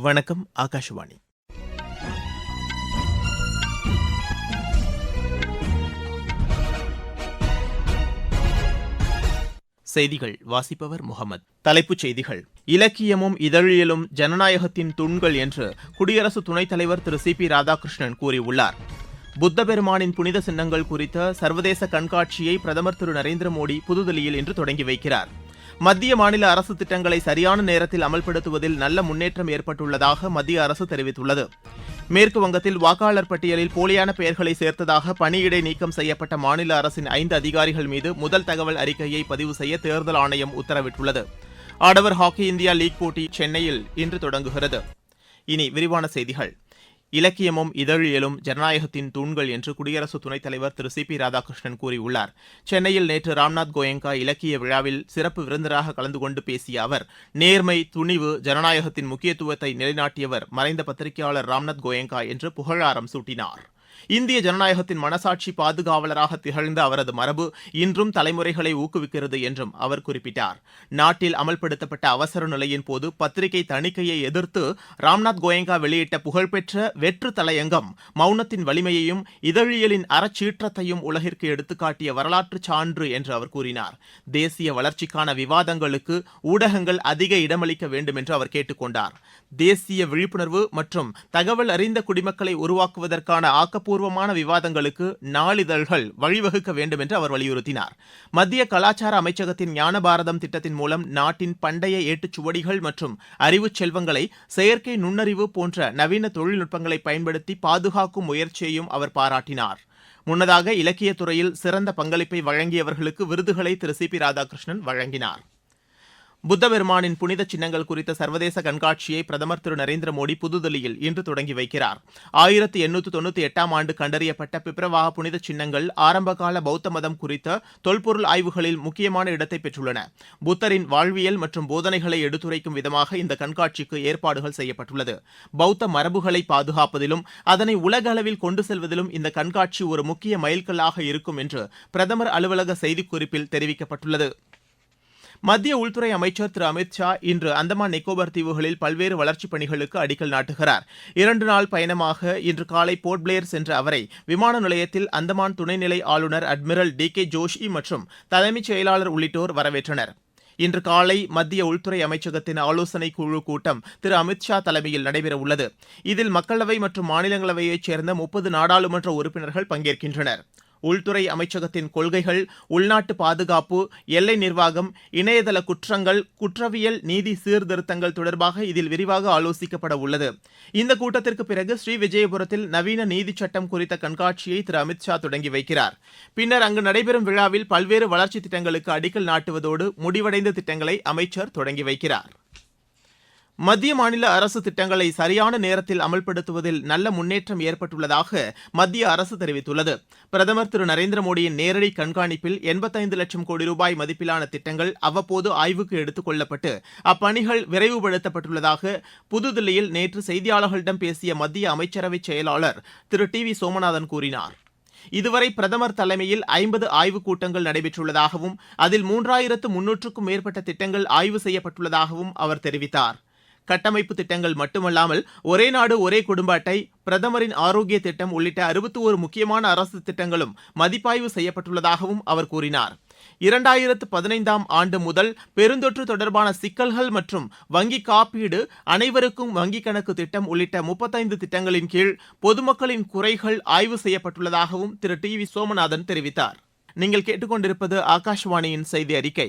வணக்கம் ஆகாஷவாணி. செய்திகள் வாசிப்பவர் முகமது. தலைப்புச் செய்திகள். இலக்கியமும் இதழியலும் ஜனநாயகத்தின் தூண்கள் என்று குடியரசு துணைத் தலைவர் திரு சி பி ராதாகிருஷ்ணன் கூறியுள்ளார். புத்த பெருமானின் புனித சின்னங்கள் குறித்த சர்வதேச கண்காட்சியை பிரதமர் திரு நரேந்திர மோடி புதுதில்லியில் இன்று தொடங்கி வைக்கிறார். மத்திய மாநில அரசு திட்டங்களை சரியான நேரத்தில் அமல்படுத்துவதில் நல்ல முன்னேற்றம் ஏற்பட்டுள்ளதாக மத்திய அரசு தெரிவித்துள்ளது. மேற்கு வங்கத்தில் வாக்காளர் பட்டியலில் போலியான பெயர்களை சேர்த்ததாக பணியிடை நீக்கம் செய்யப்பட்ட மாநில அரசின் ஐந்து அதிகாரிகள் மீது முதல் தகவல் அறிக்கையை பதிவு செய்ய தேர்தல் ஆணையம் உத்தரவிட்டுள்ளது. ஆடவர் ஹாக்கி இந்தியா லீக் போட்டி சென்னையில் இன்று தொடங்குகிறது. இனி விரிவான செய்திகள். இலக்கியமும் இதழியலும் ஜனநாயகத்தின் தூண்கள் என்று குடியரசு துணைத் தலைவர் திரு சி பி ராதாகிருஷ்ணன் கூறியுள்ளார். சென்னையில் நேற்று ராம்நாத் கோயங்கா இலக்கிய விழாவில் சிறப்பு விருந்தராக கலந்து கொண்டு பேசிய அவர் நேர்மை துணிவு ஜனநாயகத்தின் முக்கியத்துவத்தை நிலைநாட்டியவர் மறைந்த பத்திரிகையாளர் ராம்நாத் கோயங்கா என்று புகழாரம் சூட்டினார். இந்திய ஜனநாயகத்தின் மனசாட்சி பாதுகாவலராக திகழ்ந்த அவரது மரபு இன்றும் தலைமுறைகளை ஊக்குவிக்கிறது என்றும் அவர் குறிப்பிட்டார். நாட்டில் அமல்படுத்தப்பட்ட அவசர நிலையின் போது பத்திரிகை தணிக்கையை எதிர்த்து ராம்நாத் கோயங்கா வெளியிட்ட புகழ்பெற்ற வெற்று தலையங்கம் மௌனத்தின் வலிமையையும் இதழியலின் அறச்சீற்றத்தையும் உலகிற்கு எடுத்துக்காட்டிய வரலாற்று சான்று என்று அவர் கூறினார். தேசிய வளர்ச்சிக்கான விவாதங்களுக்கு ஊடகங்கள் அதிக இடமளிக்க வேண்டும் என்று அவர் கேட்டுக்கொண்டார். தேசிய விழிப்புணர்வு மற்றும் தகவல் அறிந்த குடிமக்களை உருவாக்குவதற்கான ஆக்கப்பூர்வமான விவாதங்களுக்கு நாளிதழ்கள் வழிவகுக்க வேண்டும் என்று அவர் வலியுறுத்தினார். மத்திய கலாச்சார அமைச்சகத்தின் ஞான பாரதம் திட்டத்தின் மூலம் நாட்டின் பண்டைய ஏட்டுச்சுவடிகள் மற்றும் அறிவுச் செல்வங்களை செயற்கை நுண்ணறிவு போன்ற நவீன தொழில்நுட்பங்களை பயன்படுத்தி பாதுகாக்கும் முயற்சியையும் அவர் பாராட்டினார். முன்னதாக இலக்கியத் துறையில் சிறந்த பங்களிப்பை வழங்கியவர்களுக்கு விருதுகளை திரு சி பி ராதாகிருஷ்ணன் வழங்கினார். புத்த பெருமானின் புனித சின்னங்கள் குறித்த சர்வதேச கண்காட்சியை பிரதமர் திரு நரேந்திர மோடி புதுதில்லியில் இன்று தொடங்கி வைக்கிறார். ஆயிரத்தி எண்ணூற்று தொண்ணூத்தி எட்டாம் ஆண்டு கண்டறியப்பட்ட பிப்ரவாக புனித சின்னங்கள் ஆரம்பகால பௌத்த மதம் குறித்த தொல்பொருள் ஆய்வுகளில் முக்கியமான இடத்தை பெற்றுள்ளன. புத்தரின் வாழ்வியல் மற்றும் போதனைகளை எடுத்துரைக்கும் விதமாக இந்த கண்காட்சிக்கு ஏற்பாடுகள் செய்யப்பட்டுள்ளது. பௌத்த மரபுகளை பாதுகாப்பதிலும் அதனை உலக அளவில் கொண்டு செல்வதிலும் இந்த கண்காட்சி ஒரு முக்கிய மைல்கல்லாக இருக்கும் என்று பிரதமர் அலுவலக செய்திக்குறிப்பில் தெரிவிக்கப்பட்டுள்ளது. மத்திய உள்துறை அமைச்சர் திரு அமித் ஷா இன்று அந்தமான் நிக்கோபார் தீவுகளில் பல்வேறு வளர்ச்சிப் பணிகளுக்கு அடிக்கல் நாட்டுகிறார். இரண்டு நாள் பயணமாக இன்று காலை போர்ட் பிளேயர் சென்ற அவரை விமான நிலையத்தில் அந்தமான் துணைநிலை ஆளுநர் அட்மிரல் டி கே ஜோஷி மற்றும் தலைமைச் செயலாளர் உள்ளிட்டோர் வரவேற்றனர். இன்று காலை மத்திய உள்துறை அமைச்சகத்தின் ஆலோசனை குழு கூட்டம் திரு அமித் ஷா தலைமையில் நடைபெறவுள்ளது இதில் மக்களவை மற்றும் மாநிலங்களவையைச் சேர்ந்த முப்பது நாடாளுமன்ற உறுப்பினர்கள் பங்கேற்கின்றனர். உள்துறை அமைச்சகத்தின் கொள்கைகள் உள்நாட்டு பாதுகாப்பு எல்லை நிர்வாகம் இணையதள குற்றங்கள் குற்றவியல் நீதி சீர்திருத்தங்கள் தொடர்பாக இதில் விரிவாக ஆலோசிக்கப்பட உள்ளது. இந்த கூட்டத்திற்கு பிறகு ஸ்ரீவிஜயபுரத்தில் நவீன நீதி சட்டம் குறித்த கண்காட்சியை திரு அமித் ஷா தொடங்கி வைக்கிறார். பின்னர் அங்கு நடைபெறும் விழாவில் பல்வேறு வளர்ச்சி திட்டங்களுக்கு அடிக்கல் நாட்டுவதோடு முடிவடைந்த திட்டங்களை அமைச்சர் தொடங்கி வைக்கிறார். மத்திய மாநில அரசு திட்டங்களை சரியான நேரத்தில் அமல்படுத்துவதில் நல்ல முன்னேற்றம் ஏற்பட்டுள்ளதாக மத்திய அரசு தெரிவித்துள்ளது. பிரதமர் திரு நரேந்திர மோடியின் நேரடி கண்காணிப்பில் எண்பத்தைந்து லட்சம் கோடி ரூபாய் மதிப்பிலான திட்டங்கள் அவ்வப்போது ஆய்வுக்கு எடுத்துக் கொள்ளப்பட்டு அப்பணிகள் விரைவுபடுத்தப்பட்டுள்ளதாக புதுதில்லியில் நேற்று செய்தியாளர்களிடம் பேசிய மத்திய அமைச்சரவை செயலாளர் திரு டி வி சோமநாதன் கூறினார். இதுவரை பிரதமர் தலைமையில் ஐம்பது ஆய்வுக் கூட்டங்கள் நடைபெற்றுள்ளதாகவும் அதில் மூன்றாயிரத்து முன்னூற்றுக்கும் மேற்பட்ட திட்டங்கள் ஆய்வு செய்யப்பட்டுள்ளதாகவும் அவர் தெரிவித்தார். கட்டமைப்பு திட்டங்கள் மட்டுமல்லாமல் ஒரே நாடு ஒரே குடும்ப அட்டை பிரதமரின் ஆரோக்கிய திட்டம் உள்ளிட்ட அறுபத்தி ஒரு முக்கியமான அரசு திட்டங்களும் மதிப்பாய்வு செய்யப்பட்டுள்ளதாகவும் அவர் கூறினார். இரண்டாயிரத்து பதினைந்தாம் ஆண்டு முதல் பெருந்தொற்று தொடர்பான சிக்கல்கள் மற்றும் வங்கி காப்பீடு அனைவருக்கும் வங்கிக் கணக்கு திட்டம் உள்ளிட்ட முப்பத்தைந்து திட்டங்களின் கீழ் பொதுமக்களின் குறைகள் ஆய்வு செய்யப்பட்டுள்ளதாகவும் திரு. டி. வி. சோமநாதன் தெரிவித்தார். நீங்கள் கேட்டுக்கொண்டிருப்பது ஆகாஷவாணியின் செய்தி அறிக்கை.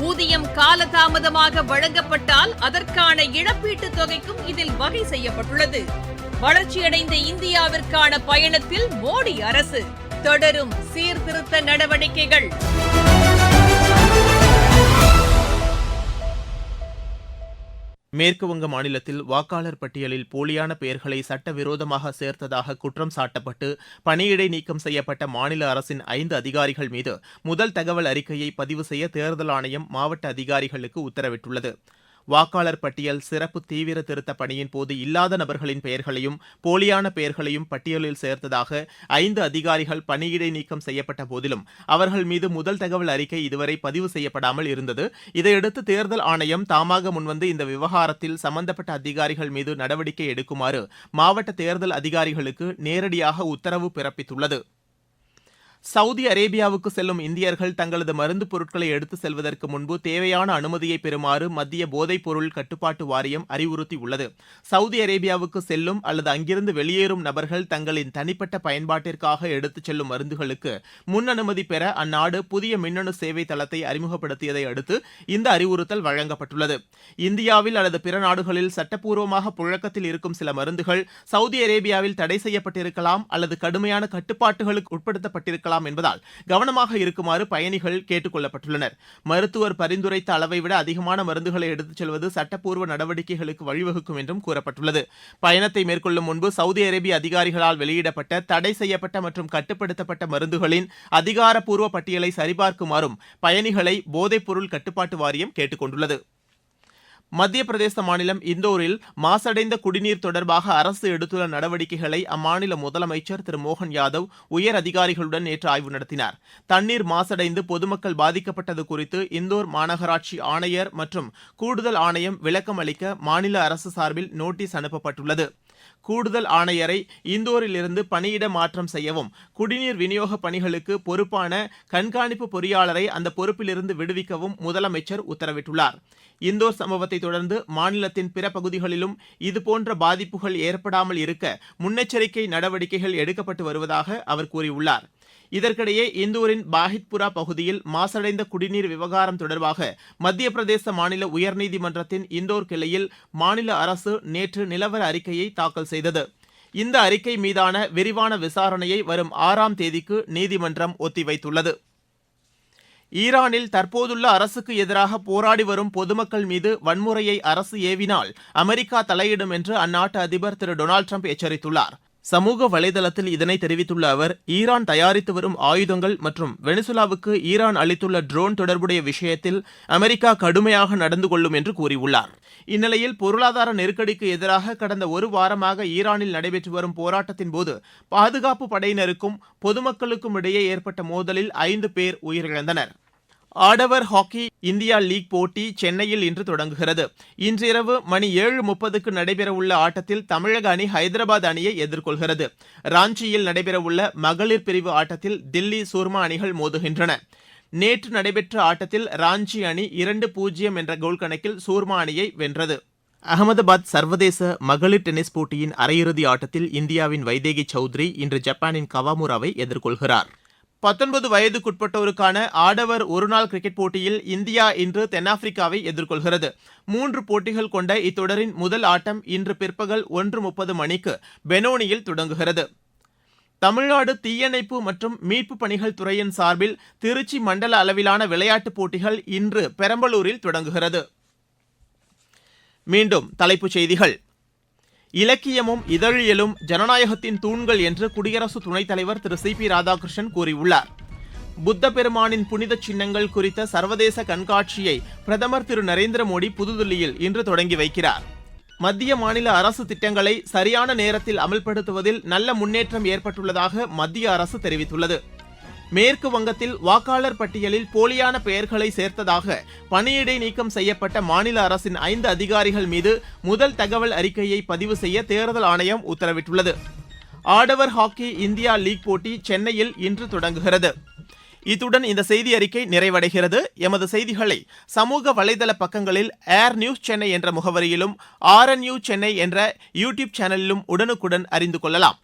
ஊதியம் காலதாமதமாக வழங்கப்பட்டால் அதற்கான இழப்பீட்டுத் தொகைக்கும் இதில் வகை செய்யப்பட்டுள்ளது. வளர்ச்சியடைந்த இந்தியாவிற்கான பயணத்தில் மோடி அரசு தொடரும் சீர்திருத்த நடவடிக்கைகள். மேற்குவங்க மாநிலத்தில் வாக்காளர் பட்டியலில் போலியான பெயர்களை சட்டவிரோதமாக சேர்த்ததாக குற்றம் சாட்டப்பட்டு பணியிடை நீக்கம் செய்யப்பட்ட மாநில அரசின் ஐந்து அதிகாரிகள் மீது முதல் தகவல் அறிக்கையை பதிவு செய்ய தேர்தல் ஆணையம் மாவட்ட அதிகாரிகளுக்கு உத்தரவிட்டுள்ளது. வாக்காளர் பட்டியல் சிறப்பு தீவிர திருத்த பணியின் போது இல்லாத நபர்களின் பெயர்களையும் போலியான பெயர்களையும் பட்டியலில் சேர்த்ததாக ஐந்து அதிகாரிகள் பணியிடை நீக்கம் செய்யப்பட்ட போதிலும் அவர்கள் மீது முதல் தகவல் அறிக்கை இதுவரை பதிவு செய்யப்படாமல் இருந்தது. இதையடுத்து தேர்தல் ஆணையம் தாமாக முன்வந்து இந்த விவகாரத்தில் சம்பந்தப்பட்ட அதிகாரிகள் மீது நடவடிக்கை எடுக்குமாறு மாவட்ட தேர்தல் அதிகாரிகளுக்கு நேரடியாக உத்தரவு பிறப்பித்துள்ளது. சவுதி அரேபியாவுக்கு செல்லும் இந்தியர்கள் தங்களது மருந்து பொருட்களை எடுத்து செல்வதற்கு முன்பு தேவையான அனுமதியை பெறுமாறு மத்திய போதைப் பொருள் கட்டுப்பாட்டு வாரியம் அறிவுறுத்தியுள்ளது சவுதி அரேபியாவுக்கு செல்லும் அல்லது அங்கிருந்து வெளியேறும் நபர்கள் தங்களின் தனிப்பட்ட பயன்பாட்டிற்காக எடுத்துச் செல்லும் மருந்துகளுக்கு முன் அனுமதி பெற அந்நாடு புதிய மின்னணு சேவை தளத்தை அறிமுகப்படுத்தியதை அடுத்து இந்த அறிவுறுத்தல் வழங்கப்பட்டுள்ளது. இந்தியாவில் அல்லது பிற நாடுகளில் சட்டப்பூர்வமாக புழக்கத்தில் இருக்கும் சில மருந்துகள் சவுதி அரேபியாவில் தடை செய்யப்பட்டிருக்கலாம் அல்லது கடுமையான கட்டுப்பாட்டுகளுக்கு உட்படுத்தப்பட்டிருக்கலாம் ஏற்படலாம் என்பதால் கவனமாக இருக்குமாறு பயணிகள் கேட்டுக் கொள்ளப்பட்டுள்ளனர் மருத்துவர் பரிந்துரைத்த அளவை விட அதிகமான மருந்துகளை எடுத்துச் செல்வது சட்டப்பூர்வ நடவடிக்கைகளுக்கு வழிவகுக்கும் என்றும் கூறப்பட்டுள்ளது. பயணத்தை மேற்கொள்ளும் முன்பு சவுதி அரேபிய அதிகாரிகளால் வெளியிடப்பட்ட தடை செய்யப்பட்ட மற்றும் கட்டுப்படுத்தப்பட்ட மருந்துகளின் அதிகாரப்பூர்வ பட்டியலை சரிபார்க்குமாறும் பயணிகளை போதைப்பொருள் கட்டுப்பாட்டு வாரியம் கேட்டுக் கொண்டுள்ளது மத்திய பிரதேச மாநிலம் இந்தோரில் மாசடைந்த குடிநீர் தொடர்பாக அரசு எடுத்துள்ள நடவடிக்கைகளை அம்மாநில முதலமைச்சர் திரு மோகன் யாதவ் உயர் அதிகாரிகளுடன் நேற்று ஆய்வு நடத்தினார். தண்ணீர் மாசடைந்து பொதுமக்கள் பாதிக்கப்பட்டது குறித்து இந்தோர் மாநகராட்சி ஆணையர் மற்றும் கூடுதல் ஆணையம் விளக்கம் அளிக்க மாநில அரசு சார்பில் நோட்டீஸ் அனுப்பப்பட்டுள்ளது. கூடுதல் ஆணையரை இந்தோரிலிருந்து பணியிட மாற்றம் செய்யவும் குடிநீர் விநியோக பணிகளுக்கு பொறுப்பான கண்காணிப்பு பொறியாளரை அந்த பொறுப்பிலிருந்து விடுவிக்கவும் முதலமைச்சர் உத்தரவிட்டுள்ளார். இந்தோர் சம்பவத்தை தொடர்ந்து மாநிலத்தின் பிற பகுதிகளிலும் இதுபோன்ற பாதிப்புகள் ஏற்படாமல் இருக்க முன்னெச்சரிக்கை நடவடிக்கைகள் எடுக்கப்பட்டு வருவதாக அவர் கூறியுள்ளார். இதற்கிடையே இந்தூரின் பாஹித்புரா பகுதியில் மாசடைந்த குடிநீர் விவகாரம் தொடர்பாக மத்திய பிரதேச மாநில உயர்நீதிமன்றத்தின் இந்தோர் கிளையில் மாநில அரசு நேற்று நிலவர அறிக்கையை தாக்கல் செய்தது. இந்த அறிக்கை மீதான விரிவான விசாரணையை வரும் ஆறாம் தேதிக்கு நீதிமன்றம் ஒத்திவைத்துள்ளது. ஈரானில் தற்போதுள்ள அரசுக்கு எதிராக போராடி வரும் பொதுமக்கள் மீது வன்முறையை அரசு ஏவினால் அமெரிக்கா தலையிடும் என்று அந்நாட்டு அதிபர் திரு டொனால்டு ட்ரம்ப் எச்சரித்துள்ளார். சமூக வலைதளத்தில் இதனை தெரிவித்துள்ள அவர் ஈரான் தயாரித்து வரும் ஆயுதங்கள் மற்றும் வெனிசுலாவுக்கு ஈரான் அளித்துள்ள ட்ரோன் தொடர்புடைய விஷயத்தில் அமெரிக்கா கடுமையாக நடந்து கொள்ளும் என்று கூறியுள்ளார். இந்நிலையில் பொருளாதார நெருக்கடிக்கு எதிராக கடந்த ஒரு வாரமாக ஈரானில் நடைபெற்று வரும் போராட்டத்தின் போது பாதுகாப்பு படையினருக்கும் பொதுமக்களுக்கும் இடையே ஏற்பட்ட மோதலில் ஐந்து பேர் உயிரிழந்தனர். ஆடவர் ஹாக்கி இந்தியா லீக் போட்டி சென்னையில் இன்று தொடங்குகிறது. இன்றிரவு மணி ஏழு முப்பதுக்கு நடைபெறவுள்ள ஆட்டத்தில் தமிழக அணி ஹைதராபாத் அணியை எதிர்கொள்கிறது. ராஞ்சியில் நடைபெறவுள்ள மகளிர் பிரிவு ஆட்டத்தில் தில்லி சூர்மா அணிகள் மோதுகின்றன. நேற்று நடைபெற்ற ஆட்டத்தில் ராஞ்சி அணி இரண்டு பூஜ்ஜியம் என்ற கோல் கணக்கில் சூர்மா அணியை வென்றது. அகமதாபாத் சர்வதேச மகளிர் டென்னிஸ் போட்டியின் அரையிறுதி ஆட்டத்தில் இந்தியாவின் வைதேகி சௌத்ரி இன்று ஜப்பானின் கவாமுராவை எதிர்கொள்கிறார். பத்தொன்பது வயதுக்குட்பட்டோருக்கான ஆடவர் ஒருநாள் கிரிக்கெட் போட்டியில் இந்தியா இன்று தென்னாப்பிரிக்காவை எதிர்கொள்கிறது. மூன்று போட்டிகள் கொண்ட இத்தொடரின் முதல் ஆட்டம் இன்று பிற்பகல் ஒன்று முப்பது மணிக்கு பெனோனியில் தொடங்குகிறது. தமிழ்நாடு தீயணைப்பு மற்றும் மீட்பு பணிகள் துறையின் சார்பில் திருச்சி மண்டல அளவிலான விளையாட்டுப் போட்டிகள் இன்று பெரம்பலூரில் தொடங்குகிறது. மீண்டும் தலைப்புச் செய்திகள். இலக்கியமும் இதழியலும் ஜனநாயகத்தின் தூண்கள் என்று குடியரசு துணைத் தலைவர் திரு சி பி ராதாகிருஷ்ணன் கூறியுள்ளார். புத்த பெருமானின் புனித சின்னங்கள் குறித்த சர்வதேச கண்காட்சியை பிரதமர் திரு நரேந்திர மோடி புதுதில்லியில் இன்று தொடங்கி வைக்கிறார். மத்திய மாநில அரசு திட்டங்களை சரியான நேரத்தில் அமல்படுத்துவதில் நல்ல முன்னேற்றம் ஏற்பட்டுள்ளதாக மத்திய அரசு தெரிவித்துள்ளது. மேற்கு வங்கத்தில் வாக்காளர் பட்டியலில் போலியான பெயர்களை சேர்த்ததாக பணியிடை நீக்கம் செய்யப்பட்ட மாநில அரசின் ஐந்து அதிகாரிகள் மீது முதல் தகவல் அறிக்கையை பதிவு செய்ய தேர்தல் ஆணையம் உத்தரவிட்டுள்ளது. ஆடவர் ஹாக்கி இந்தியா லீக் போட்டி சென்னையில் இன்று தொடங்குகிறது. இத்துடன் இந்த செய்தி அறிக்கை நிறைவடைகிறது. எமது செய்திகளை சமூக வலைதள பக்கங்களில் ஏர் நியூஸ் சென்னை என்ற முகவரியிலும் ஆர் என் சென்னை என்ற யூடியூப் சேனலிலும் உடனுக்குடன் அறிந்து கொள்ளலாம்.